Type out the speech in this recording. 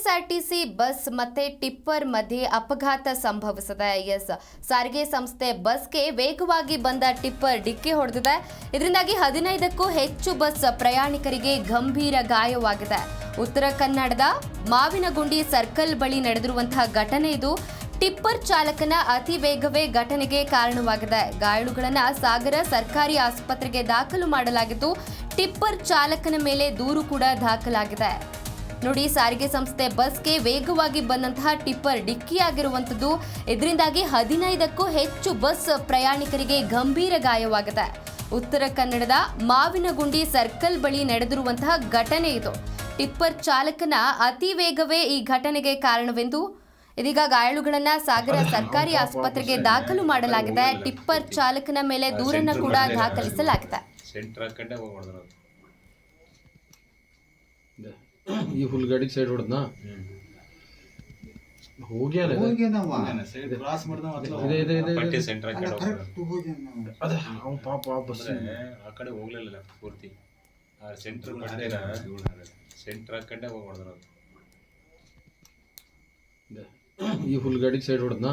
KSRTC bus ಮತ್ತೆ tipper ಮಧ್ಯೆ ಅಪಘಾತ ಸಂಭವಿಸಿದೆ. ಎಸ್, ಸಾರಿಗೆ ಸಂಸ್ಥೆ ಬಸ್ಗೆ ವೇಗವಾಗಿ ಬಂದ ಟಿಪ್ಪರ್ ಡಿಕ್ಕಿ ಹೊಡೆದಿದೆ. ಇದರಿಂದಾಗಿ ಹದಿನೈದಕ್ಕೂ ಹೆಚ್ಚು ಬಸ್ ಪ್ರಯಾಣಿಕರಿಗೆ ಗಂಭೀರ ಗಾಯವಾಗಿದೆ. ಉತ್ತರ ಕನ್ನಡದ ಮಾವಿನಗುಂಡಿ ಸರ್ಕಲ್ ಬಳಿ ನಡೆದಿರುವಂತಹ ಘಟನೆ ಇದು. ಟಿಪ್ಪರ್ ಚಾಲಕನ ಅತಿ ವೇಗವೇ ಘಟನೆಗೆ ಕಾರಣವಾಗಿದೆ. ಗಾಯಾಳುಗಳನ್ನು ಸಾಗರ ಸರ್ಕಾರಿ ಆಸ್ಪತ್ರೆಗೆ ದಾಖಲು ಮಾಡಲಾಗಿದ್ದು, ಟಿಪ್ಪರ್ ಚಾಲಕನ ಮೇಲೆ ದೂರು ಕೂಡ ದಾಖಲಾಗಿದೆ. ನೋಡಿ ಸಾರಿಗೆ ಸಂಸ್ಥೆ ಬಸ್ಗೆ ವೇಗವಾಗಿ ಬಂದಂತಹ ಟಿಪ್ಪರ್ ಡಿಕ್ಕಿಯಾಗಿರುವಂಥದ್ದು. ಇದರಿಂದಾಗಿ ಹದಿನೈದಕ್ಕೂ ಹೆಚ್ಚು ಬಸ್ ಪ್ರಯಾಣಿಕರಿಗೆ ಗಂಭೀರ ಗಾಯವಾಗಿದೆ. ಉತ್ತರ ಕನ್ನಡದ ಮಾವಿನಗುಂಡಿ ಸರ್ಕಲ್ ಬಳಿ ನಡೆದಿರುವಂತಹ ಘಟನೆ ಇದು. ಟಿಪ್ಪರ್ ಚಾಲಕನ ಅತಿ ವೇಗವೇ ಈ ಘಟನೆಗೆ ಕಾರಣವೆಂದು ಇದೀಗ ಗಾಯಾಳುಗಳನ್ನ ಸಾಗರ ಸರ್ಕಾರಿ ಆಸ್ಪತ್ರೆಗೆ ದಾಖಲು ಮಾಡಲಾಗಿದೆ. ಟಿಪ್ಪರ್ ಚಾಲಕನ ಮೇಲೆ ದೂರನ್ನು ಕೂಡ ದಾಖಲಿಸಲಾಗಿದೆ. ಈ ಹುಲ್ಗಾಡಿಗೆ ಸೈಡ್ ಹೊಡೆದ್ನಾ? ಹೋಗ್ಯಾನ ಇದು? ಇದೆ. ಇದೆ ಇದೆ ಪಟ್ಟಿ. ಸೆಂಟ್ರ್ ಅದ ಅವ್ನ್ ಪಾಪ ಬಸ್ ಆ ಕಡೆ ಹೋಗ್ಲಿಲ್ಲ ಪೂರ್ತಿ. ಆ ಸೆಂಟ್ರ್ ಸೆಂಟ್ರ್ ಕಡೆ ಹೋಗಿ ಹೊಡೆದ್ರು ಈ ಹುಲ್ಗಾಡಿಗೆ ಸೈಡ್ ಹೊಡೆದ್ನಾ?